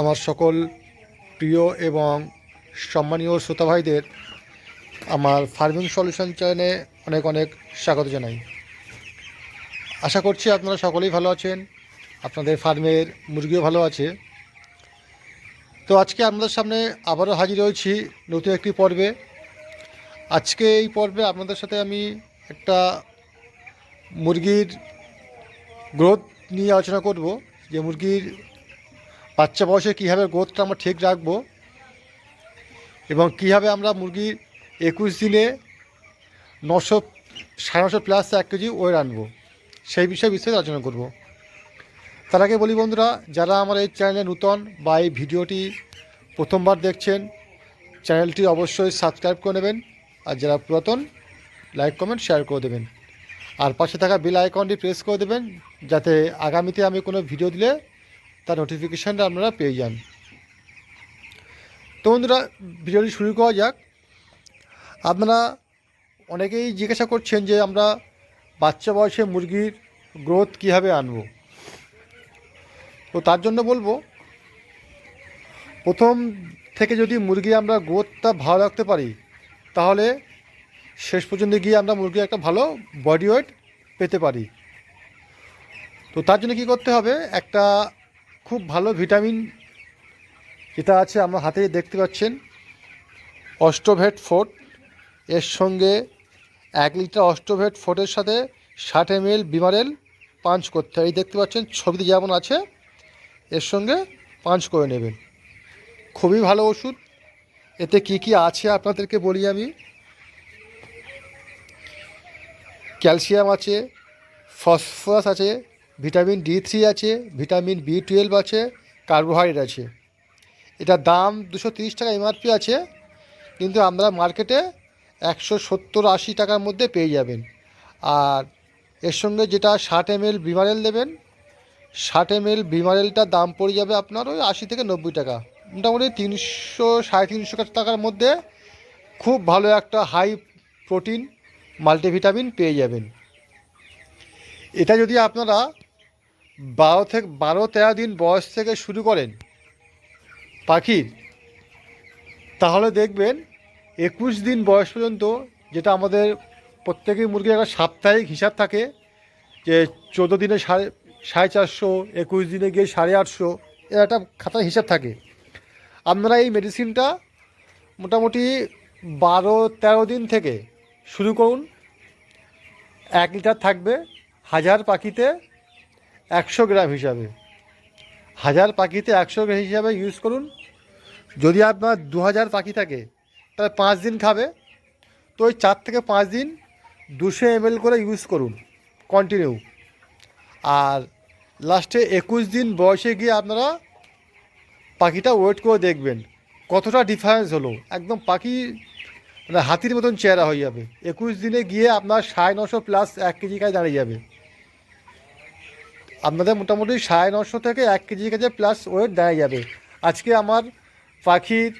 আমার সকল প্রিয় এবং সম্মানীয় শ্রোতা ভাইদের আমার ফার্মিং সলিউশন চ্যানেলে অনেক অনেক স্বাগত জানাই। আশা করছি আপনারা সকলেই ভালো আছেন, আপনাদের ফার্মের মুরগিও ভালো আছে। তো আজকে আপনাদের সামনে আবারও হাজির হয়েছি নতুন একটি পর্বে। আজকে এই পর্বে আপনাদের সাথে আমি একটা মুরগির গ্রোথ নিয়ে আলোচনা করব। যে মুরগির বাচ্চা বয়সে কীভাবে গ্রোথটা আমরা ঠিক রাখব এবং কীভাবে আমরা মুরগির একুশ দিনে নশো, সাড়ে নশো প্লাস এক কেজি ওয়েট আনব, সেই বিষয়ে বিস্তারিত আলোচনা করব। তার আগে বলি বন্ধুরা, যারা আমার এই চ্যানেলে নূতন বা এই ভিডিওটি প্রথমবার দেখছেন চ্যানেলটি অবশ্যই সাবস্ক্রাইব করে নেবেন আর যারা পুরাতন লাইক কমেন্ট শেয়ার করে দেবেন। আর পাশে থাকা বেল আইকনটি প্রেস করে দেবেন, যাতে আগামীতে আমি কোনো ভিডিও দিলে তার নোটিফিকেশানটা আপনারা পেয়ে যান। তো বন্ধুরা, ভিডিওটি শুরু করা যাক। আপনারা অনেকেই জিজ্ঞাসা করছেন যে আমরা বাচ্চা বয়সে মুরগির গ্রোথ কীভাবে আনব। তো তার জন্য বলব, প্রথম থেকে যদি মুরগি আমরা গ্রোথটা ভালো রাখতে পারি, তাহলে শেষ পর্যন্ত গিয়ে আমরা মুরগির একটা ভালো বডি ওয়েট পেতে পারি। তো তার জন্য কী করতে হবে, একটা খুব ভালো ভিটামিন যেটা আছে, আমার হাতে দেখতে পাচ্ছেন। অস্টোভেট ফোর্ট এর সঙ্গে এক লিটার অস্টোভেট ফোর্টের সাথে ষাট এম এল বিমারেল পাঞ্চ করতে হয়। এই দেখতে পাচ্ছেন, ছবিতে যেমন আছে, এর সঙ্গে পাঞ্চ করে নেবেন। খুবই ভালো ওষুধ। এতে কি কি আছে আপনাদেরকে বলি আমি? ক্যালসিয়াম আছে, ফসফরাস আছে ভিটামিন ডি থ্রি আছে, ভিটামিন বি টুয়েলভ আছে, কার্বোহাইড্রেট আছে। এটার দাম দুশো তিরিশ টাকা এমআরপি আছে, কিন্তু আমরা মার্কেটে একশো সত্তর আশি টাকার মধ্যে পেয়ে যাবেন। আর এর সঙ্গে যেটা ষাট এম এল বিমারেল দেবেন, ষাট এম এল বিমারেলটার দাম পড়ে যাবে আপনার ওই আশি থেকে নব্বই টাকা। মোটামুটি তিনশো, সাড়ে তিনশো টাকার মধ্যে খুব ভালো একটা হাই প্রোটিন, মাল্টিভিটামিন পেয়ে যাবেন। এটা যদি আপনারা বারো থেকে বারো, তেরো দিন বয়স থেকে শুরু করেন পাখির তাহলে দেখবেন একুশ দিন বয়স পর্যন্ত যেটা আমাদের প্রত্যেকেই মুরগির একটা সাপ্তাহিক হিসাব থাকে যে চোদ্দ দিনে সাড়ে সাড়ে চারশো, একুশ দিনে গিয়ে সাড়ে আটশো, এর একটা খাতার হিসাব থাকে। আপনারা এই মেডিসিনটা মোটামুটি বারো, তেরো দিন থেকে শুরু করুন। এক লিটার থাকবে হাজার পাখিতে একশো গ্রাম হিসাবে। হাজার পাখিতে একশো গ্রাম হিসাবে ইউজ করুন। যদি আপনার দু হাজার পাখি থাকে, তাহলে পাঁচ দিন খাবে। তো ওই চার থেকে পাঁচ দিন দুশো এমএল করে ইউজ করুন কন্টিনিউ আর লাস্টে একুশ দিন বয়সে গিয়ে আপনারা পাখিটা ওয়েট করে দেখবেন, কতটা ডিফারেন্স হলো। একদম পাখি মানে হাতির মতন চেহারা হয়ে যাবে। একুশ দিনে গিয়ে আপনার সাড়ে নশো প্লাস এক কেজি কাছে দাঁড়িয়ে যাবে। আপনাদের মোটামুটি সাড়ে নশো থেকে এক কেজি কাছে প্লাস ওয়েট দাঁড়িয়ে যাবে। আজকে আমার পাখির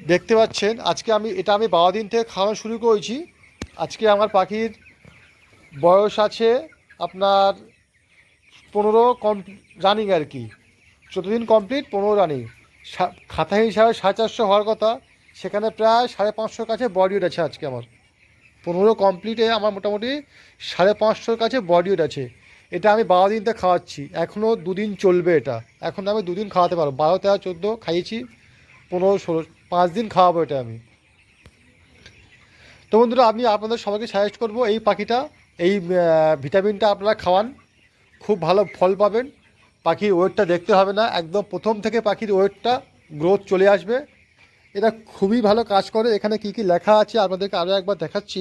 দেখতে পাচ্ছেন, আজকে আমি, এটা আমি বারো দিন থেকে খাওয়ানো শুরু করেছি। আজকে আমার পাখির বয়স আছে আপনার পনেরো কম রানিং আর কি। দিন কমপ্লিট পনেরো রানিং খাতা হিসাবে সাড়ে চারশো হওয়ার কথা, সেখানে প্রায় সাড়ে পাঁচশোর কাছে বডি আছে আজকে আমার। পনেরো কমপ্লিটে আমার মোটামুটি সাড়ে পাঁচশোর কাছে বডি আছে। এটা আমি বারো দিনতে খাওয়াচ্ছি। এখনও দুদিন চলবে এটা। এখন আমি দুদিন খাওয়াতে পারব। বারো, তেরো, চোদ্দ খাইয়েছি, পনেরো, ষোলো, পাঁচ দিন খাওয়াবো এটা আমি। তো বন্ধুরা, আমি আপনাদের সবাইকে সাজেস্ট করব, এই পাখিটা, এই ভিটামিনটা আপনারা খাওয়ান। খুব ভালো ফল পাবেন। পাখির ওয়েটটা দেখতে হবে না। একদম প্রথম থেকে পাখির ওয়েটটা গ্রোথ চলে আসবে। এটা খুবই ভালো কাজ করে। এখানে কি কি লেখা আছে আপনাদেরকে আরও একবার দেখাচ্ছি।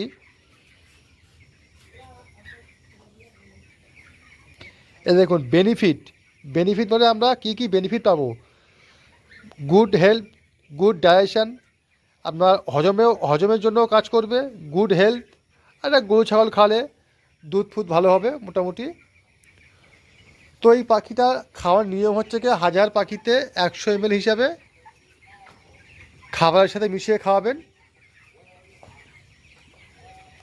এ দেখুন বেনিফিট বেনিফিট মানে আমরা কি কি বেনিফিট পাবো? গুড হেলথ গুড ডাইজেশন আপনার হজমেও, হজমের জন্য কাজ করবে গুড হেলথ আর গরু, ছাগল খালে দুধ ফুদ ভালো হবে মোটামুটি। তো এই পাখিটা খাওয়ার নিয়ম হচ্ছে কি, হাজার পাখিতে একশো এম হিসাবে খাবারের সাথে মিশিয়ে খাওয়াবেন।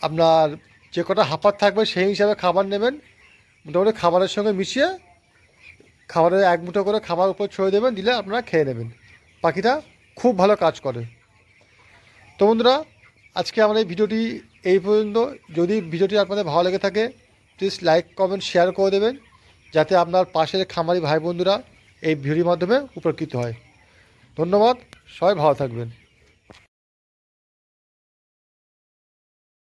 আপনার যে কটা হাঁপার থাকবে সেই হিসাবে খাবার নেবেন। মোটামুটি খাবারের সঙ্গে মিশিয়ে খাবারের এক মুঠো করে খাবার উপর ছড়িয়ে দেবেন, দিলে আপনারা খেয়ে নেবেন। পাখিটা খুব ভালো কাজ করে। তো বন্ধুরা, আজকে আমার এই ভিডিওটি এই পর্যন্ত। যদি ভিডিওটি আপনাদের ভালো লেগে থাকে প্লিজ লাইক কমেন্ট শেয়ার করে দেবেন, যাতে আপনার পাশের খামারি ভাই বন্ধুরা এই ভিডিওর মাধ্যমে উপকৃত হয়। ধন্যবাদ, সবাই ভালো থাকবেন।